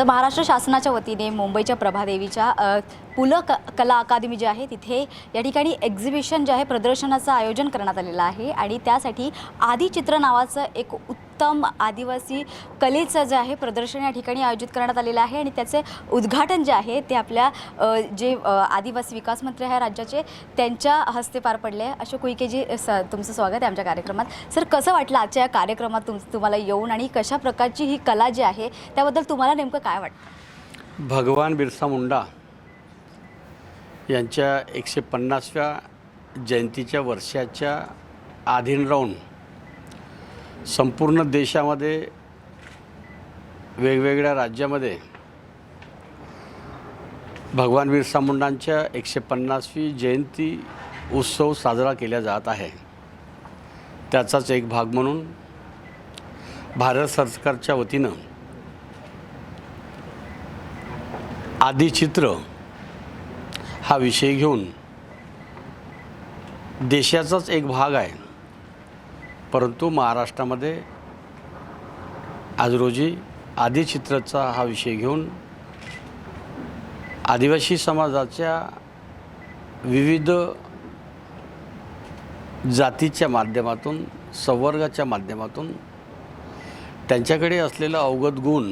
तर महाराष्ट्र शासनाच्या वतीने मुंबईच्या प्रभादेवीच्या अ, पुल क कला अकादमी जी आहे तिथे या ठिकाणी एक्झिबिशन जे आहे प्रदर्शनाचं आयोजन करण्यात आलेलं आहे. आणि त्यासाठी आदिचित्र नावाचं एक उत्तम आदिवासी कलेचं जे आहे प्रदर्शन या ठिकाणी आयोजित करण्यात आलेलं आहे आणि त्याचे उद्घाटन जे आहे ते आपल्या जे आदिवासी विकास मंत्री आहे राज्याचे त्यांच्या हस्ते पार पडले. आहे अशोक उईकेजी स तुमचं स्वागत आहे आमच्या कार्यक्रमात. सर कसं वाटलं आजच्या या कार्यक्रमात तुम तुम्हाला येऊन आणि कशा प्रकारची ही कला जी आहे त्याबद्दल तुम्हाला नेमकं काय वाटतं? भगवान बिरसा मुंडा यांच्या एकशे पन्नासव्या जयंतीच्या वर्षाच्या आधीन राहून संपूर्ण देशामध्ये वेगवेगळ्या राज्यामध्ये भगवान बिरसा मुंडांच्या एकशे पन्नासवी जयंती उत्सव साजरा केला जात आहे. त्याचाच एक भाग म्हणून भारत सरकारच्या वतीनं आदिचित्र हा विषय घेऊन देशाचाच एक भाग आहे. परंतु महाराष्ट्रामध्ये आज रोजी आदिचित्रचा हा विषय घेऊन आदिवासी समाजाच्या विविध जातीच्या माध्यमातून संवर्गाच्या माध्यमातून त्यांच्याकडे असलेला अवगत गुण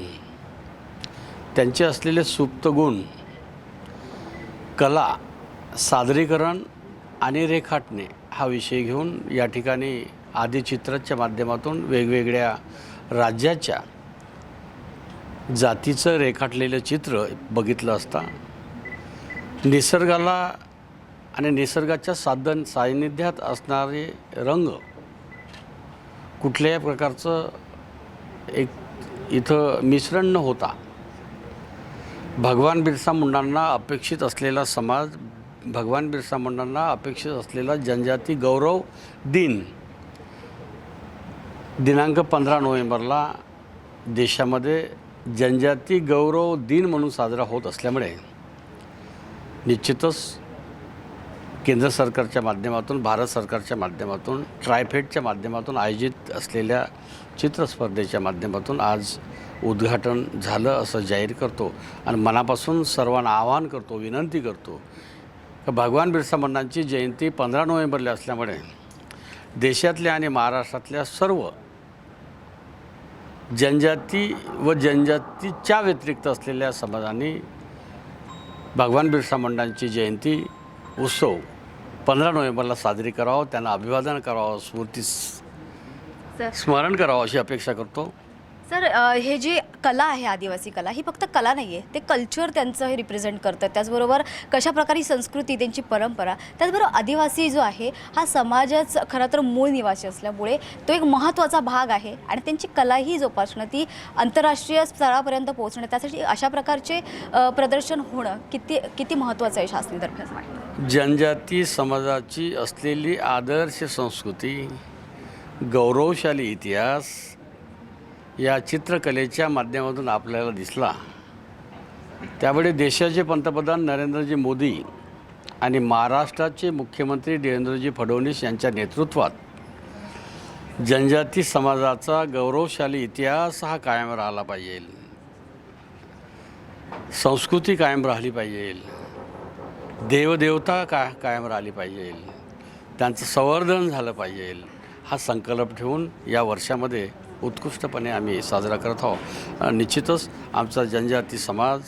त्यांचे असलेले सुप्त गुण कला सादरीकरण आणि रेखाटणे हा विषय घेऊन या ठिकाणी आदिचित्राच्या माध्यमातून वेगवेगळ्या राज्याच्या जातीचं रेखाटलेलं चित्र बघितलं असता निसर्गाला आणि निसर्गाच्या साधन सान्निध्यात असणारे रंग कुठल्याही प्रकारचं एक इथं मिश्रण न होता भगवान बिरसा मुंडांना अपेक्षित असलेला समाज भगवान बिरसा मुंडांना अपेक्षित असलेला जनजाती गौरव दिन दिनांक पंधरा नोव्हेंबरला देशामध्ये जनजाती गौरव दिन म्हणून साजरा होत असल्यामुळे निश्चितच केंद्र सरकारच्या माध्यमातून भारत सरकारच्या माध्यमातून ट्रायफेडच्या माध्यमातून आयोजित असलेल्या चित्रस्पर्धेच्या माध्यमातून आज उद्घाटन झालं असं जाहीर करतो आणि मनापासून सर्वांना आवाहन करतो विनंती करतो भगवान बिरसा मंडांची जयंती पंधरा नोव्हेंबरला असल्यामुळे देशातल्या आणि महाराष्ट्रातल्या सर्व जनजाती व जनजातीच्या व्यतिरिक्त असलेल्या समाजांनी भगवान बिरसा मुंडांची जयंती उत्सव पंधरा नोव्हेंबरला साजरी करावं त्यांना अभिवादन करावं स्मृती स्मरण करावं अशी अपेक्षा करतो. सर हे जी कला आहे आदिवासी कला ही फक्त कला नाही आहे ते कल्चर त्यांचं हे रिप्रेझेंट करतं. त्याचबरोबर कशा प्रकारे संस्कृती त्यांची परंपरा त्याचबरोबर आदिवासी जो आहे हा समाजाच खरं तर मूळ निवासी असल्यामुळे तो एक महत्त्वाचा भाग आहे आणि त्यांची कला ही जोपासणं ती आंतरराष्ट्रीय स्तरापर्यंत पोहोचणं त्यासाठी अशा प्रकारचे प्रदर्शन होणं किती किती महत्त्वाचं आहे शासनातर्फे वाटतं? जनजाती समाजाची असलेली आदर्श संस्कृती गौरवशाली इतिहास या चित्रकलेच्या माध्यमातून आपल्याला दिसला. त्यावेळी देशाचे पंतप्रधान नरेंद्रजी मोदी आणि महाराष्ट्राचे मुख्यमंत्री देवेंद्रजी फडणवीस यांच्या नेतृत्वात जनजाती समाजाचा गौरवशाली इतिहास हा कायम राहिला पाहिजे. संस्कृती कायम राहिली पाहिजे. देवदेवता का कायम राहिली पाहिजे. त्यांचं संवर्धन झालं पाहिजे. हा संकल्प ठेवून या वर्षामध्ये उत्कृष्टपणे आम्ही साजरा करत आहोत. निश्चितच आमचा जनजाती समाज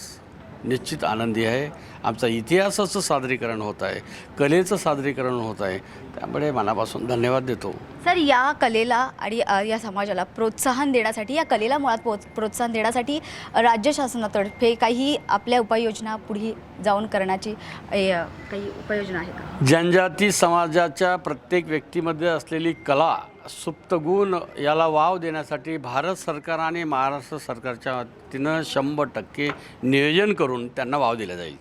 निश्चित आनंदी आहे. आमचा इतिहासाचं सादरीकरण होत आहे. कलेचं सादरीकरण होत आहे. त्यामुळे मनापासून धन्यवाद देतो. सर या कलेला आणि या समाजाला प्रोत्साहन देण्यासाठी या कलेला मुळात प्रोत्स प्रोत्साहन देण्यासाठी राज्य शासनातर्फे काही आपल्या उपाययोजना पुढे जाऊन करण्याची काही उपाययोजना आहे का? जनजाती समाजाच्या प्रत्येक व्यक्तीमध्ये असलेली कला सुप्त गुण याला वाव देण्यासाठी भारत सरकार आणि महाराष्ट्र सरकारच्या वतीनं शंभर टक्के नियोजन करून त्यांना वाव दिला जाईल.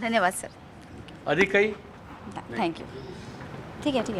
धन्यवाद सर. अधिक काही? थँक्यू. ठीक आहे ठीक आहे.